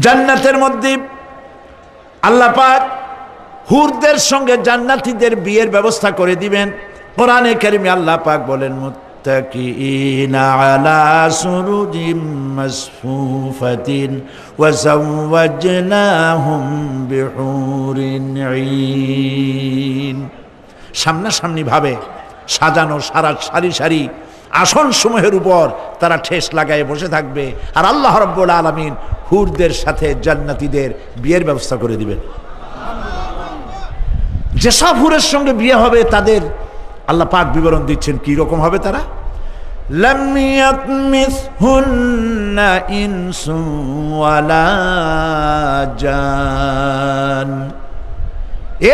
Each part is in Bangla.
জান্নাতের মধ্যে আল্লাহ পাক হুরদের সঙ্গে জান্নাতীদের বিয়ের ব্যবস্থা করে দিবেন। কোরআনে কারিমে আল্লাহ পাক বলেন সামনাসামনি ভাবে সাজানো সারা সারি সারি আসন সমূহের উপর তারা ঠেস লাগায় বসে থাকবে। আর আল্লাহ রব্বুল আলমিন হুরদের সাথে জান্নাতিদের বিয়ের ব্যবস্থা করে দিবেন। যেসব হুরের সঙ্গে বিয়ে হবে, তাদের আল্লাহ পাক বিবরণ দিচ্ছেন, কি রকম হবে তারা?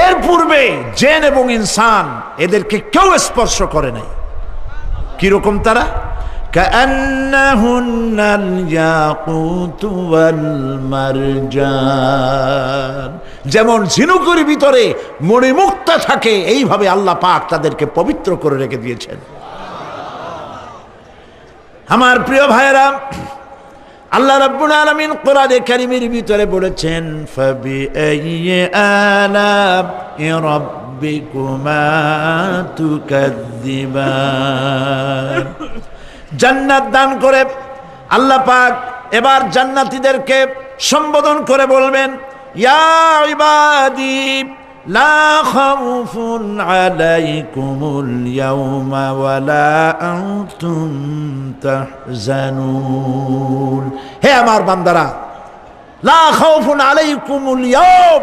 এর পূর্বে জেন এবং ইনসান এদেরকে কেউ স্পর্শ করে নাই। কিরকম তারা كأنهن الياقوت والمرجان যেমন ঝিনুকের ভিতরে মণিমুক্ত থাকে এইভাবে আল্লাহ পাক তাদেরকে পবিত্র করে রেখে দিয়েছেন আমার প্রিয় ভাইরা আল্লাহ রাব্বুল আলামিন কোরআনে কারীমের ভিতরে বলেছেন ফাবি আইয়ি আলা রাব্বিকুমা তুকাদ্দিবান জান্নাত দান করে আল্লাহ পাক এবার জান্নাতীদেরকে সম্বোধন করে বলবেন, ইয়া ইবাদি, লা খাউফুন আলাইকুমুল ইয়াউমা ওয়ালা আনতুম তাহজানুন। হে আমার বান্দারা, লা খাউফুন আলাইকুমুল ইয়াউম।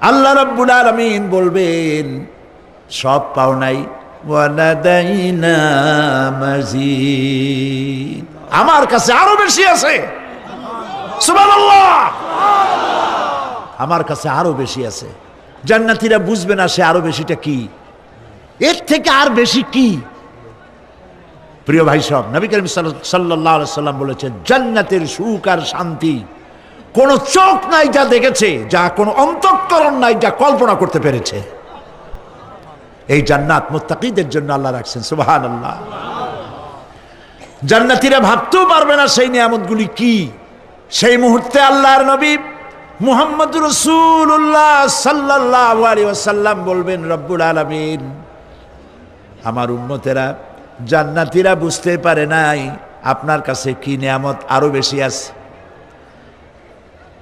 আল্লাহ রব্বুল আলমিন বলবেন, সব পাও নাই। আমার কাছে আরও বেশি আছে। আমার কাছে আরও বেশি আছে। জান্নাতীরা বুঝবে না সে আরও বেশিটা কি। এর থেকে আর বেশি কি। প্রিয় ভাই সব, নবী করিম সাল্লাহ সাল্লাম বলেছেন, জান্নাতের সুখ আর শান্তি কোন চোখ নাই যা দেখেছে, যা কোনো অন্তঃকরণ নাই যা কল্পনা করতে পেরেছে। এই জান্নাত মুত্তাকিদের জন্য আল্লাহ রাখছেন সুবাহান আল্লাহ জান্নাতিরা ভাবতেও পারবে না সেই নিয়ামতগুলি কি। সেই মুহূর্তে আল্লাহর নবী মুহাম্মদ রসুল্লাহ সাল্লাহ আলী ওয়াসাল্লাম বলবেন, রব্বুল আলমিন, আমার উন্মতেরা জান্নাতিরা বুঝতে পারে নাই আপনার কাছে কি নিয়ামত আরও বেশি আছে?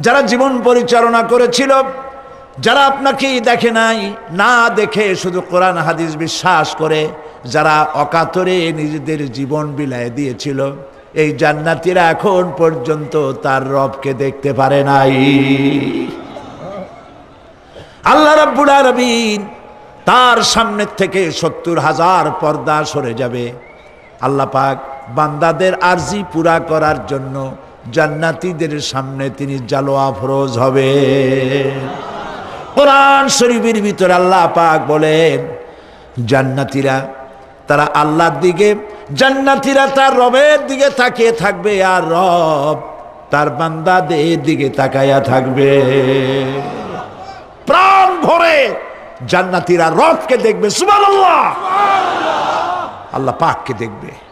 যারা জীবন পরিচালনা করেছিল, যারা আপনাকে দেখে নাই, না দেখে শুধু কোরআন হাদিস বিশ্বাস করে, যারা অকাতরে নিজেদের জীবন বিলায় দিয়েছিল, এই জান্নাতিরা এখন পর্যন্ত তার রবকে দেখতে পারে নাই। আল্লাহ রাব্বুল আলামিন তার সামনের থেকে সত্তর হাজার পর্দা সরে যাবে। আল্লাহ পাক বান্দাদের আরজি পুরা করার জন্য জান্নাতীদের সামনে তিনি জালোয়া ফরোজ হবে। কোরআন শরীফের ভিতরে আল্লাহ পাক বলেন, জান্নাতীরা তারা আল্লাহর দিকে, জান্নাতীরা তার রবের দিকে তাকিয়ে থাকবে আর রব তার বান্দাদের দিকে তাকাইয়া থাকবে। প্রাণ ভরে জান্নাতীরা রবকে দেখবে, সুবহানাল্লাহ। আল্লাহ পাককে দেখবে।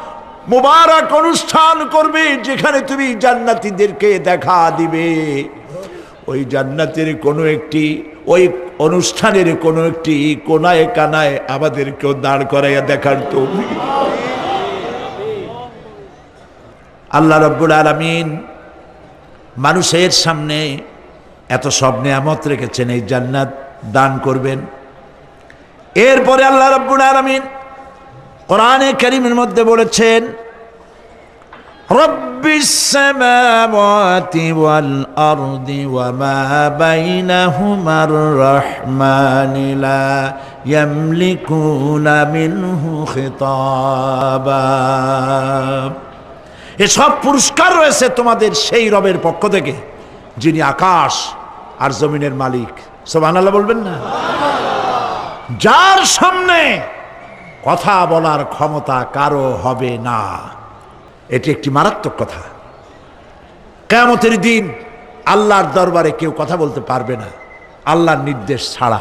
মোবারক অনুষ্ঠান করবে যেখানে তুমি জান্নাতীদেরকে দেখা দিবে। ওই জান্নাতের কোনো একটি, ওই অনুষ্ঠানের কোনো একটি কোনায় কানায় আমাদেরকেও দাঁড় করাইয়া দেখার তো আল্লাহ রব্বুল আলমিন মানুষের সামনে এত সব নিয়ামত রেখেছেন, এই জান্নাত দান করবেন। এরপরে আল্লাহ রব্বুল আলমিন কোরআনে করিমের মধ্যে বলেছেন رب السماوات والأرض وما بينهما الرحمن لا يملكون منه خطابا এসব পুরস্কার রয়েছে তোমাদের সেই রবের পক্ষ থেকে যিনি আকাশ আর জমিনের মালিক সব আনাল্লাহ বলবেন না যার সামনে কথা বলার ক্ষমতা কারও হবে না। এটি একটি মারাত্মক কথা। কেমতের দিন আল্লাহর দরবারে কেউ কথা বলতে পারবে না। আল্লাহর নির্দেশ ছাড়া।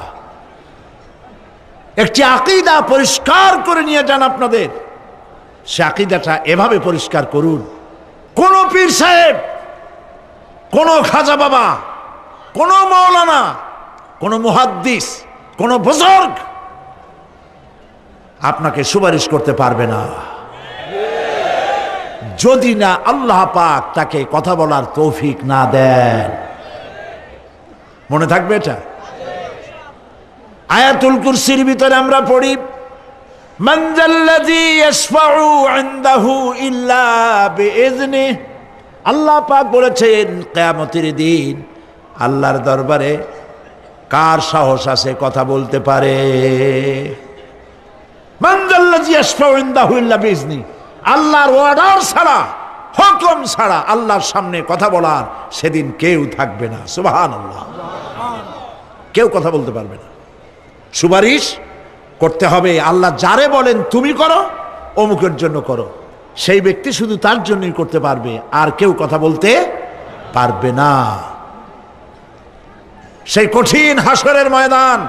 একটি আকিদা পরিষ্কার করে নিয়ে যান আপনাদের। সে আকিদাটা এভাবে পরিষ্কার করুন। কোন পীর সাহেব, কোন খাজা বাবা, কোন মৌলানা কোন মুহাদ্দিস, কোন বুজর্গ আপনাকে সুপারিশ করতে পারবে না। যদি না আল্লাহ পাক তাকে কথা বলার তৌফিক না দেন। মনে থাকবে এটা? আয়াতুল কুরসির ভিতরে আমরা পড়ি আল্লাহ পাক বলেছেন, কেয়ামতির দিন আল্লাহর দরবারে কার সাহস আছে কথা বলতে পারে? হুকুম ছাড়া আল্লাহর সামনে কথা বলার সেদিন কেউ থাকবে না। সুবাহান আল্লাহ কেউ কথা বলতে পারবে না। সুপারিশ করতে হবে, আল্লাহ যারে বলেন তুমি করো, অমুকের জন্য করো। সেই ব্যক্তি শুধু তার জন্যই করতে পারবে, আর কেউ কথা বলতে পারবে না। সেই কঠিন হাসরের ময়দান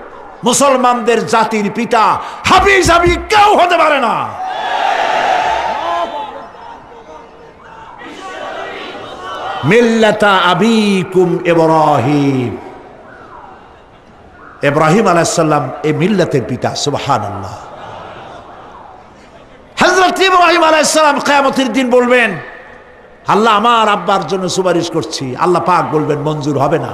মুসলমানদের জাতির পিতা হাবিজ হাবি কেউ হতে পারে না। মিল্লাতা আবিকুম ইব্রাহিম। ইব্রাহিম আলাইসাল্লাম এই মিল্লাতের পিতা সুবহান আল্লাহ হজরত ইব্রাহিম আলাইসালাম কেয়ামতের দিন বলবেন, আল্লাহ আমার আব্বার জন্য সুপারিশ করছি। আল্লাহ পাক বলবেন, মঞ্জুর হবে না।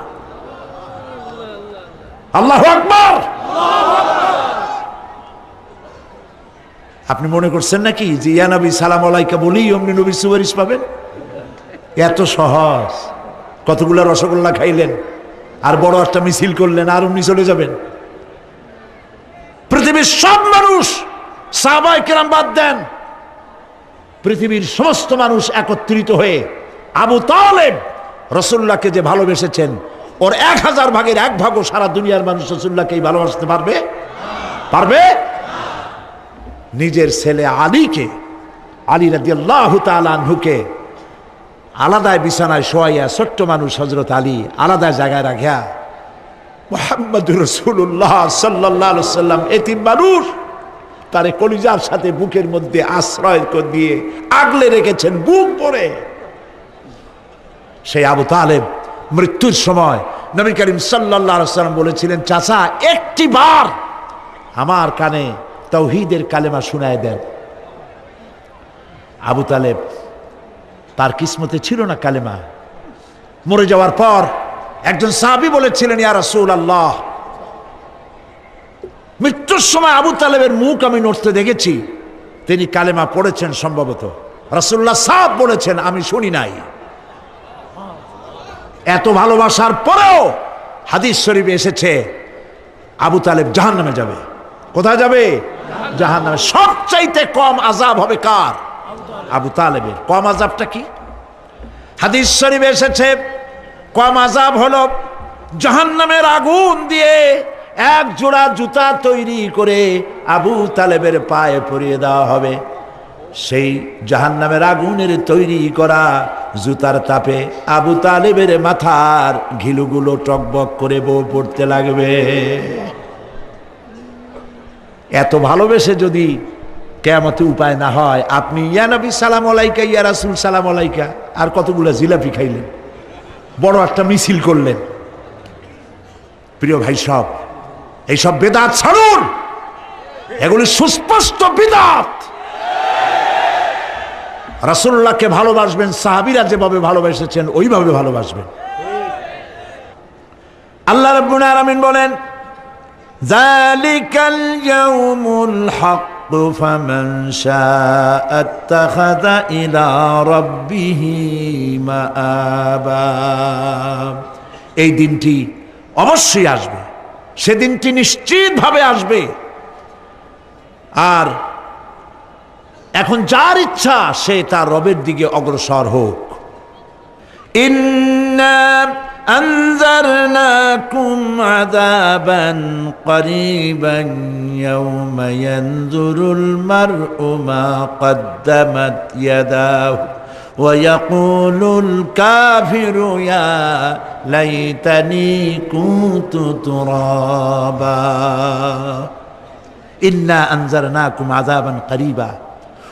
আল্লাহ আকবর। আপনি মনে করছেন নাকি যে, ইয়া নবী, সালাম আলাইকা বলি, অমনি নবী সুপারিশ পাবেন? এত সহজ। কতগুলো রসগোল্লা খাইলেন, আর বড় একটা মিছিল করলেন, আর অমনি চলে যাবেন। পৃথিবীর সব মানুষ সাহবাই কেরাম বাদ দেন। পৃথিবীর সমস্ত মানুষ একত্রিত হয়ে আবু তালেব রসুল্লাহকে যে ভালোবেসেছেন ওর এক হাজার ভাগের এক ভাগও সারা দুনিয়ার মানুষ রসুল্লাহকেই ভালোবাসতে পারবে? পারবে? নিজের ছেলে আলীকে, আলী রাজি আল্লাহ আলাদায় বিছানায় শোয়াইয়া ছোট্ট মানুষ হজরত আলী আলাদা জায়গায় রাখিয়া মোহাম্মদ রসুল্লাহ সাল্লাহ সাল্লাম এতিম মানুষ, তারে কলিজার সাথে বুকের মধ্যে আশ্রয় দিয়ে আগলে রেখেছেন বুক পরে সেই আবু তালেব মৃত্যুর সময় নবী করিম সাল্লাহ সাল্লাম বলেছিলেন, চাচা, একটি বার আমার কানে তৌহিদের কালেমা শুনায় দেন। আবু তালেব, তার কিসমতে ছিল না কালেমা। মরে যাওয়ার পর একজন সাহাবি বলেছিলেন, ইয়া আল্লাহ মৃত্যুর সময় আবু তালেবের মুখ আমি নড়তে দেখেছি। তিনি কালেমা পড়েছেন সম্ভবত। রাসূলুল্লাহ সাহ বলেছেন, আমি শুনি নাই। এত ভালোবাসার পরেও হাদিস শরীফে এসেছে, আবু তালেব জাহান নামে যাবে। কোথায় যাবে? জাহান নামে সবচাইতে কম আজাব হবে কার? আবু তালেবের। কম আজাবটা কি? হাদিস শরীফে এসেছে, কম আজাব হলো জাহান্নামের আগুন দিয়ে এক জোড়া জুতা তৈরি করে আবু তালেবের পায়ে পরিয়ে দেওয়া হবে। সেই জাহান্নামের আগুনের তৈরি করা জুতার তাপে আবু তালেবের মাথার ঘিলুগুলো টকবক করে বউ পড়তে লাগবে। এত ভালোবেসে যদি কেমতে উপায় না হয়, আপনি ইয়া নবী সালাম আলাইকা, ইয়া রাসুল সালাম আলাইকা, আর কতগুলো জিলাপি খাইলেন, বড় একটা মিছিল করলেন। প্রিয় ভাই, সব, এইসব বেদাত ছাড়ুন। এগুলি সুস্পষ্ট বিদাত। রাসুল্লাহকে ভালোবাসবেন সাহাবিরা যেভাবে ভালোবেসেছেন ওইভাবে ভালোবাসবেন আল্লাহ রব্বুল আলামিন বলেন যালিকাল ইয়াউমুল হক فمن شاء اتخذ إلى ربه مآبا এই দিনটি অবশ্যই আসবে সেদিনটি নিশ্চিতভাবে আসবে আর এখন যার ইচ্ছা সে তার রবের দিকে অগ্রসর হোক ইন্না أنذرناكم عذابا قريبا يوم ينظر المرء ما قدمت يداه ويقول الكافر يا ليتني كنت ترابا إنا أنذرناكم عذابا قريبا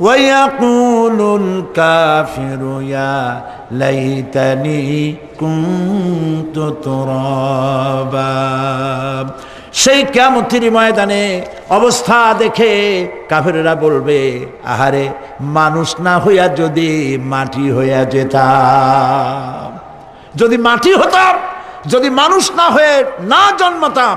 ويقول الكافر يا ليتني كنت ترابا সেই কেমতির ময়দানে অবস্থা দেখে কাফেরেরা বলবে আহারে মানুষ না হইয়া যদি মাটি হইয়া যেতাম যদি মাটি হতাম যদি মানুষ না হয়ে না জন্মতাম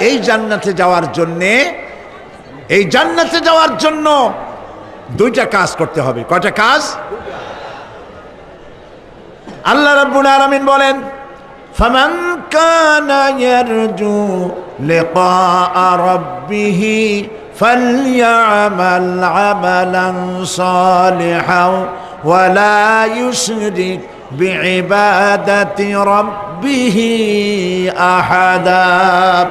এই জান্নাতে যাওয়ার জন্যে এই জান্নাতে যাওয়ার জন্য দুইটা কাজ করতে হবে কয়টা কাজ আল্লাহ রাব্বুল আলামিন বলেন ফামান কানা ইয়ারজু লিকা রাব্বিহি فليعمل عملا صالحا ولا يشرك بعبادة ربه أحدا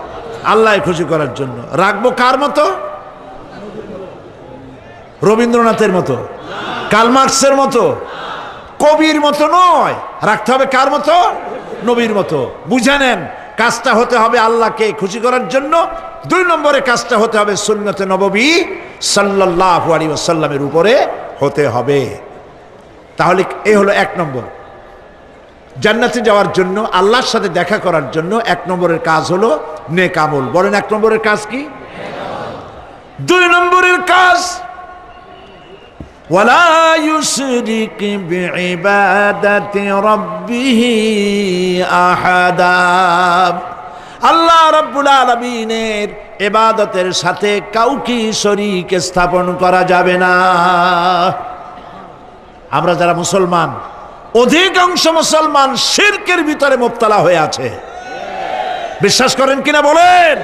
আল্লাহ খুশি করার জন্য। রাখব কার মতো? রবীন্দ্রনাথের মতো। কালমার্কসের মতো। কবির মতো নয়। রাখতে হবে কার মতো? নবীর মতো। বুঝে নেন, কাজটা হতে হবে আল্লাহকে খুশি করার জন্য। দুই নম্বরে কাজটা হতে হবে সুন্নতে নববী সাল্লাহ আলী সাল্লামের উপরে হতে হবে। তাহলে এই হলো এক নম্বর। জান্নাতে যাওয়ার জন্য আল্লাহর সাথে দেখা করার জন্য এক নম্বরের কাজ হলো নেক আমল বলেন এক নম্বরের কাজ কি দুই নম্বরের কাজ ولا يشرك بعبادة ربه أحدا আল্লাহ রব্বুল আলমিনের এবাদতের সাথে কাউকে শরিক স্থাপন করা যাবে না আমরা যারা মুসলমান অধিকাংশ মুসলমান শিরকের ভিতরে মোবতলা হয়ে আছে। বিশ্বাস করেন কিনা বলেন?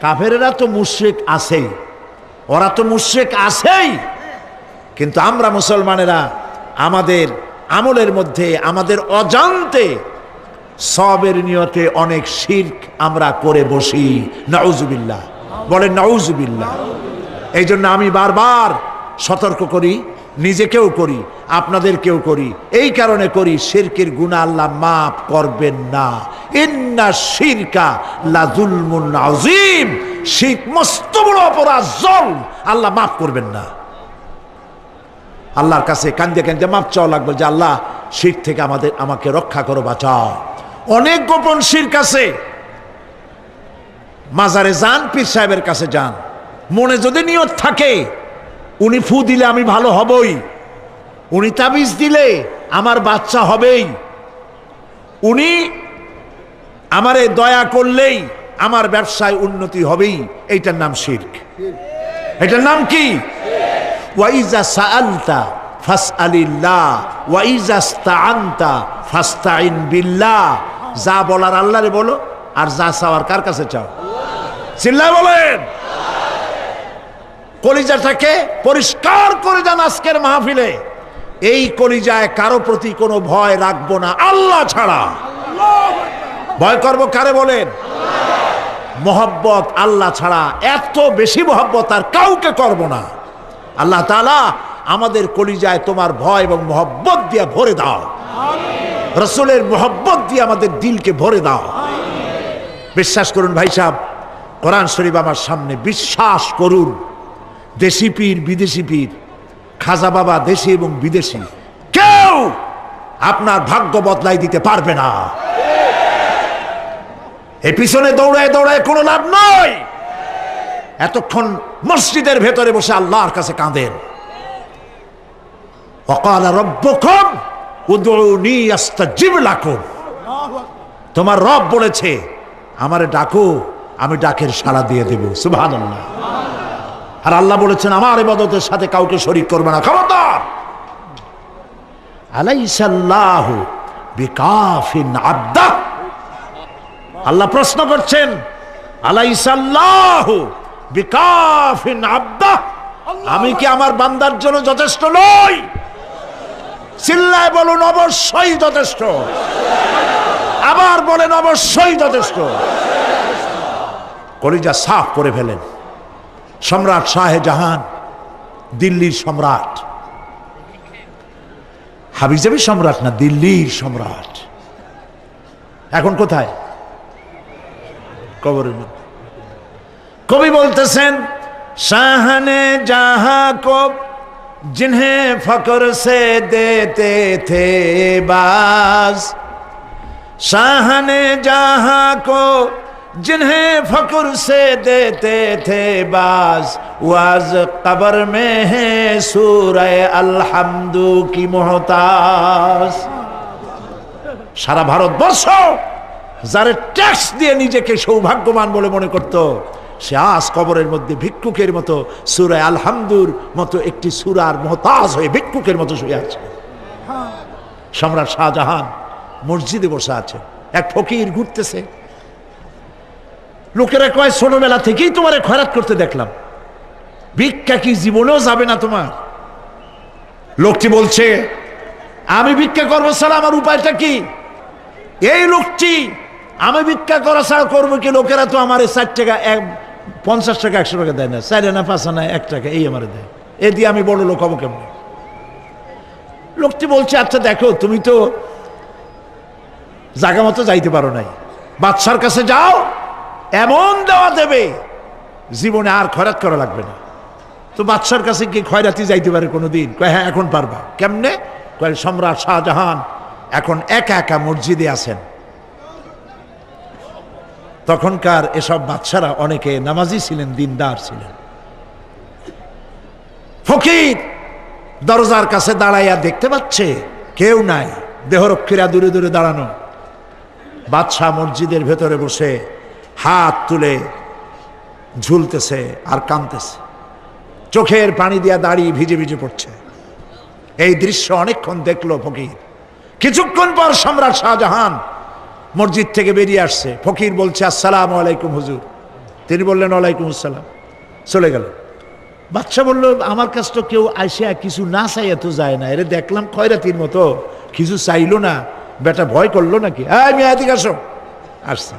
কাফেরেরা তো মুশ্রিক আছেই। ওরা তো মুশ্রিক আছেই। কিন্তু আমরা মুসলমানেরা আমাদের আমলের মধ্যে, আমাদের অজান্তে সবের নিয়তে অনেক শির্ক আমরা করে বসি। নাউজুবিল্লাহ। বলেন, নাউজুবিল্লাহ। এই জন্য আমি বারবার সতর্ক করি নিজেকেও করি আপনাদেরকেও করি। এই কারণে করি, শিরকের গুণা আল্লাহ মাফ করবেন না। ইন্না শিরকা লাজুলমুন আজিম শিরক মস্ত বড় অপরাধ জল আল্লাহ মাফ করবেন না। আল্লাহর কাছে কান্দে কান্দে মাপ চাওয়া লাগবে যে আল্লাহ শির থেকে আমাদের, আমাকে রক্ষা করো, বাঁচাও। অনেক গোপন শির কাছে মাজারে যান, পীর সাহেবের কাছে যান। মনে যদি নিয়ত থাকে উনি ফু দিলে আমি ভালো হবই। উনি তাবিজ দিলে আমার বাচ্চা হবেই। উনি আমারে দয়া করলেই আমার ব্যবসায় উন্নতি হবেই। এইটার নাম শির্ক। এটার নাম কি? ওয়াইজা সাআলতা ফাসআলিল্লাহ ওয়াইজা ইস্তাআনতা ফাস্তাইন বিল্লাহ। যা বলার আল্লাহরে বলো, আর যা চাওয়ার কার কাছে চাও? চিল্লা বলেন। কলিজাটাকে পরিষ্কার করে যান আজকের মাহফিলে। এই কলিজায় কারও প্রতি কোনো ভয় রাখব না, আল্লাহ ছাড়া। ভয় করব কারে বলেন? মোহব্বত আল্লাহ ছাড়া, এত বেশি মোহব্বত আর কাউকে করব না। আল্লাহ তালা আমাদের কলিজায় তোমার ভয় এবং মোহব্বত দিয়ে ভরে দাও। রসুলের মোহব্বত দিয়ে আমাদের দিলকে ভরে দাও। বিশ্বাস করুন ভাই সাহেব, কোরআন শরীফ আমার সামনে বিশ্বাস করুন। দেশি পীর, বিদেশি পীর, খাজা বাবা দেশি এবং বিদেশি, কেউ আপনার ভাগ্য বদলাই দিতে পারবে না। এই পিছনে দৌড়ায় দৌড়ায় কোনো লাভ নয় এতক্ষণ মসজিদের ভেতরে বসে আল্লাহর কাছে কাঁদেন। অকাল রব্বকম উদুনি তোমার রব বলেছে, আমারে ডাকো, আমি ডাকের সাড়া দিয়ে দেব। সুবহানাল্লাহ। আর আল্লাহ বলেছেন, আমার ইবাদতের সাথে কাউকে শরীক করবে না। খবরদার! আলাইসাল্লাহু বিকাফিন আব্দা। আল্লাহ প্রশ্ন করছেন, আলাইসাল্লাহু বিকাফিন আব্দা? আমি কি আমার বান্দার জন্য যথেষ্ট নই? চিল্লায় বলুন, অবশ্যই যথেষ্ট। আবার বলেন, অবশ্যই যথেষ্ট। কলিজা সাফ করে ফেলেন। সম্রাট শাহজাহান দিল্লির সম্রাট হাবিজাবি সম্রাট না দিল্লির সম্রাট এখন কোথায় কবরের মধ্যে কবি বলতেছেন শাহনে জাহা কো जिन्हें फकर से देते थे बाज शाहने जहां को जिन्हें फकर से देते थे बाज वाज कबर में है सूरह अलहमदू की मोहताज সারা ভারতবর্ষ যারা ট্যাক্স দিয়ে নিজেকে সৌভাগ্যবান বলে মনে করত সে আজ কবরের মধ্যে ভিক্ষুকের মতো সুরায় আলহামদুর মতো একটি সুরার মহতাজ হয়ে ভিক্ষুকের মতো শুয়ে আছে সম্রাট শাহজাহান মসজিদে বসে আছে এক ফকির ঘুরতেছে লোকেরা কয় ছোটবেলা থেকেই তোমারে খয়রাত করতে দেখলাম। ভিক্ষা কি জীবনেও যাবে না তোমার? লোকটি বলছে, আমি ভিক্ষা করব ছাড়া আমার উপায়টা কি? এই লোকটি আমি ভিক্ষা করা ছাড়া করব কি? লোকেরা তো আমার ষাট টাকা, এক, পঞ্চাশ টাকা, একশো টাকা দেয় না। চার আনা পাঁচ আনা, এক টাকা, এই আমার দেয়। এ দিয়ে আমি বড় লোক হব কেমন? লোকটি বলছে আচ্ছা দেখো, তুমি তো জায়গা মতো যাইতে পারো নাই। বাদশার কাছে যাও এমন দেওয়া দেবে, জীবনে আর খয়রাত করা লাগবে না। তো বাদশার কাছে কি খয়রাতি যাইতে পারে কোনোদিন। কয় হ্যাঁ এখন পারবা। কেমনে? কয়, সম্রাট শাহজাহান এখন একা একা মসজিদে আছেন। তখনকার এসব বাচ্চারা অনেকে নামাজি ছিলেন, দিনদার ছিলেন। ফকির দরজার কাছে দাঁড়াইয়া দেখতে পাচ্ছে, কেউ নাই, দেহরক্ষীরা দূরে দূরে দাঁড়ানো। বাদশাহ মসজিদের ভেতরে বসে হাত তুলে ঝুলতেছে আর কাঁদতেছে। চোখের পানি দিয়া দাঁড়িয়ে ভিজে ভিজে পড়ছে। এই দৃশ্য অনেকক্ষণ দেখল ফকির। কিছুক্ষণ পর সম্রাট শাহজাহান মসজিদ থেকে বেরিয়ে আসছে। ফকির বলছে, আসসালাম আলাইকুম হুজুর। তিনি বললেন, ওয়ালাইকুম আসসালাম। চলে গেল। বাচ্চা বলল, আমার কাছ তো কেউ আসিয়া কিছু না চাই এত যায় না। এরে দেখলাম খয়রাতির মতো। কিছু চাইলো না। বেটা ভয় করল নাকি? হ্যাঁ মেয়াদিক আসো। আসছি।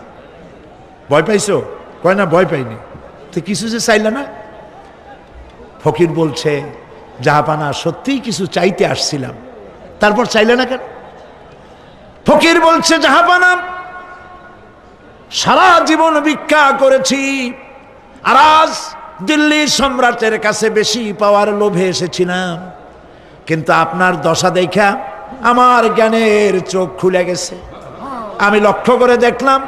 ভয় পাইছো? কয় না, ভয় পাইনি। তো কিছু যে চাইলে না? ফকির বলছে জাহাপানা সত্যিই কিছু চাইতে আসছিলাম। তারপর চাইলে না কেন? ফকির বলছে জাহাপানা সারা জীবন ভিক্ষা করেছি, আর আজ দিল্লির সম্রাটের কাছে বেশি পাওয়ার লোভে এসেছিলাম। কিন্তু আপনার দশা দেখা আমার জ্ঞানের চোখ খুলে গেছে। আমি লক্ষ্য করে দেখলাম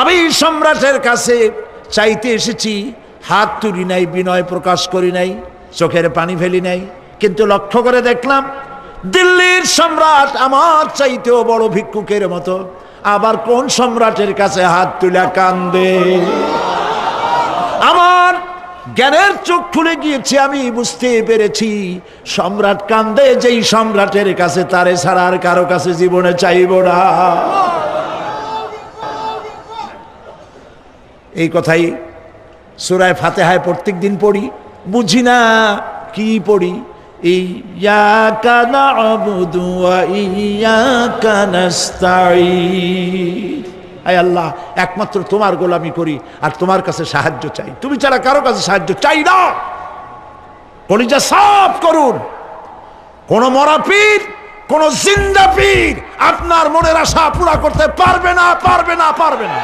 আমি সম্রাটের কাছে চাইতে এসেছি, হাত তুলি নাই, বিনয় প্রকাশ করি নাই, চোখের পানি ফেলি নাই। কিন্তু লক্ষ্য করে দেখলাম, দিল্লির সম্রাট আমার চাইতেও বড় ভিক্ষুকের মতো। আবার কোন সম্রাটের কাছে হাত তুলে কান্দে? আমার জ্ঞানের চোখ খুলে গিয়েছে, আমি বুঝতে পেরেছি, সম্রাট কান্দে, যেই সম্রাটের কাছে তারে ছাড়া আর কারও কাছে জীবনে চাইব না। এই কথাই সুরায় ফাতেহায় প্রত্যেক দিন পড়ি। বুঝি না কি পড়ি? ইয়াকা আল্লাহ, একমাত্র তোমার গোলামি করি আর তোমার কাছে সাহায্য চাই। তুমি ছাড়া কারও কাছে সাহায্য চাই না। কলিজা সাফ করুন। কোন মরা পীর, কোন জিন্দা পীর আপনার মনের আশা পুরা করতে পারবে না পারবে না পারবে না।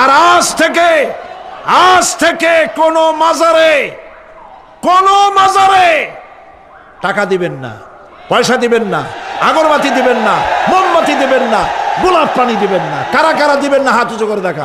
আর আজ থেকে আজ থেকে কোন মাজারে কোন মাজারে টাকা দিবেন না, পয়সা দিবেন না, আগরবাতি দিবেন না, মোমবাতি দিবেন না, গোলাপ পানি দিবেন না, কারা কারা দিবেন না, হাত উঁচু করে দেখা